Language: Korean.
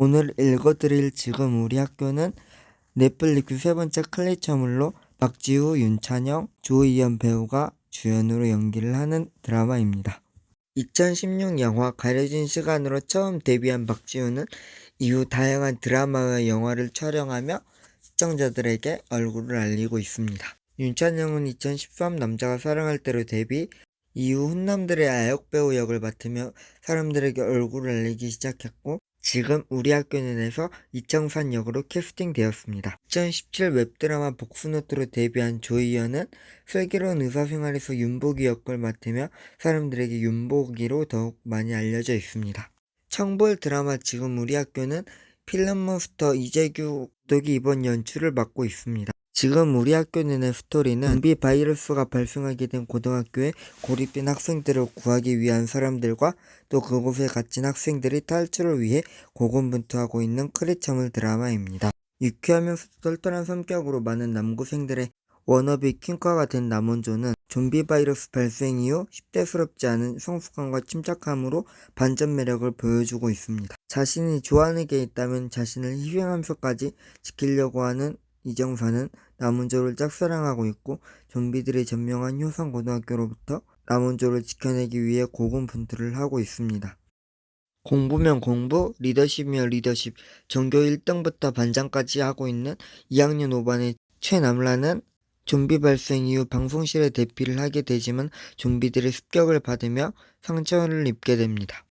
오늘 읽어드릴 지금 우리 학교는 넷플릭스 세 번째 클리처물로 박지우, 윤찬영, 조이연 배우가 주연으로 연기를 하는 드라마입니다. 2016 영화 가려진 시간으로 처음 데뷔한 박지우는 이후 다양한 드라마와 영화를 촬영하며 시청자들에게 얼굴을 알리고 있습니다. 윤찬영은 2013 남자가 사랑할 때로 데뷔, 이후 훈남들의 아역배우 역을 맡으며 사람들에게 얼굴을 알리기 시작했고 지금 우리 학교는에서 이정산 역으로 캐스팅되었습니다. 2017 웹드라마 복수노트로 데뷔한 조이연은 슬기로운 의사생활에서 윤복이 역을 맡으며 사람들에게 윤복이로 더욱 많이 알려져 있습니다. 청볼 드라마 지금 우리 학교는 필름몬스터 이재규 감독이 이번 연출을 맡고 있습니다. 지금 우리 학교는의 스토리는 좀비 바이러스가 발생하게 된 고등학교에 고립된 학생들을 구하기 위한 사람들과 또 그곳에 갇힌 학생들이 탈출을 위해 고군분투하고 있는 크리처물 드라마입니다. 유쾌하면서도 똘똘한 성격으로 많은 남고생들의 워너비 퀸과가 된 남원조는 좀비 바이러스 발생 이후 10대스럽지 않은 성숙함과 침착함으로 반전 매력을 보여주고 있습니다. 자신이 좋아하는 게 있다면 자신을 희생하면서까지 지키려고 하는 이정사는 남원조를 짝사랑하고 있고 좀비들이 점령한 효성고등학교로부터 남원조를 지켜내기 위해 고군분투를 하고 있습니다. 공부면 공부, 리더십이면 리더십, 전교 1등부터 반장까지 하고 있는 2학년 5반의 최남라는 좀비 발생 이후 방송실에 대피를 하게 되지만 좀비들의 습격을 받으며 상처를 입게 됩니다.